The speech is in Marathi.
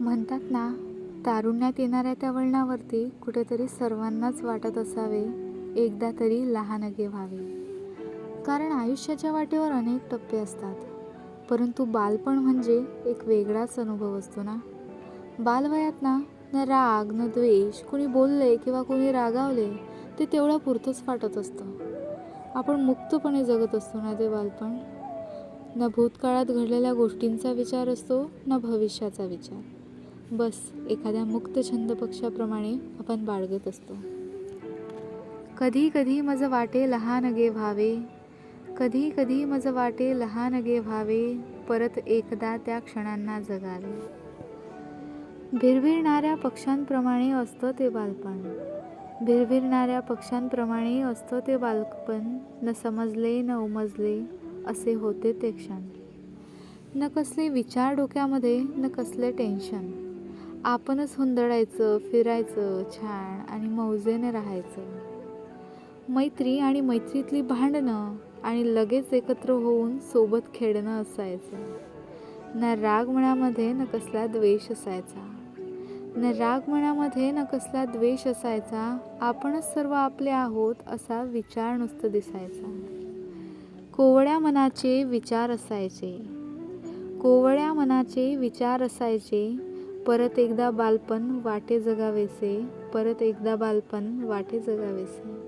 म्हणतात ना तारुण्यात येणाऱ्या त्या वळणावरती कुठेतरी सर्वांनाच वाटत असावे एकदा तरी लहानगे व्हावे. कारण आयुष्याच्या वाटेवर अनेक टप्पे असतात परंतु बालपण म्हणजे एक वेगळाच अनुभव असतो ना? बालवयात ना न राग न द्वेष कोणी बोलले किंवा कोणी रागावले ते तेवढ्या पुरतंच वाटत असतं. आपण मुक्तपणे जगत असतो ना ते बालपण? न भूतकाळात घडलेल्या गोष्टींचा विचार असतो न भविष्याचा विचार. बस एखाद्या मुक्त छंद पक्षाप्रमाणे आपण बाळगत असतो. कधी कधी मज वाटे लहान गे व्हावे. कधी कधी मज वाटे लहान गे व्हावे. परत एकदा त्या क्षणांना जगावे. भिरभिरणाऱ्या पक्ष्यांप्रमाणे असतं ते बालपण. भिरभिरणाऱ्या पक्ष्यांप्रमाणे असतं ते बालपण. न समजले न उमजले असे होते ते क्षण. न कसले विचार डोक्यामध्ये न कसले टेन्शन. आपणच हुंदडायचं फिरायचं छान आणि मौजेने राहायचं. मैत्री आणि मैत्रीतली भांडणं आणि लगेच एकत्र होऊन सोबत खेळणं असायचं. न राग मनामध्ये न कसला द्वेष असायचा. न राग मनामध्ये न कसला द्वेष असायचा. आपणच सर्व आपले आहोत असा विचार नुसतं दिसायचा. कोवळ्या मनाचे विचार असायचे. कोवळ्या मनाचे विचार असायचे. परत एकदा बालपण वाटे जगावेसे परत एकदा बालपण वाटे जगावेसे.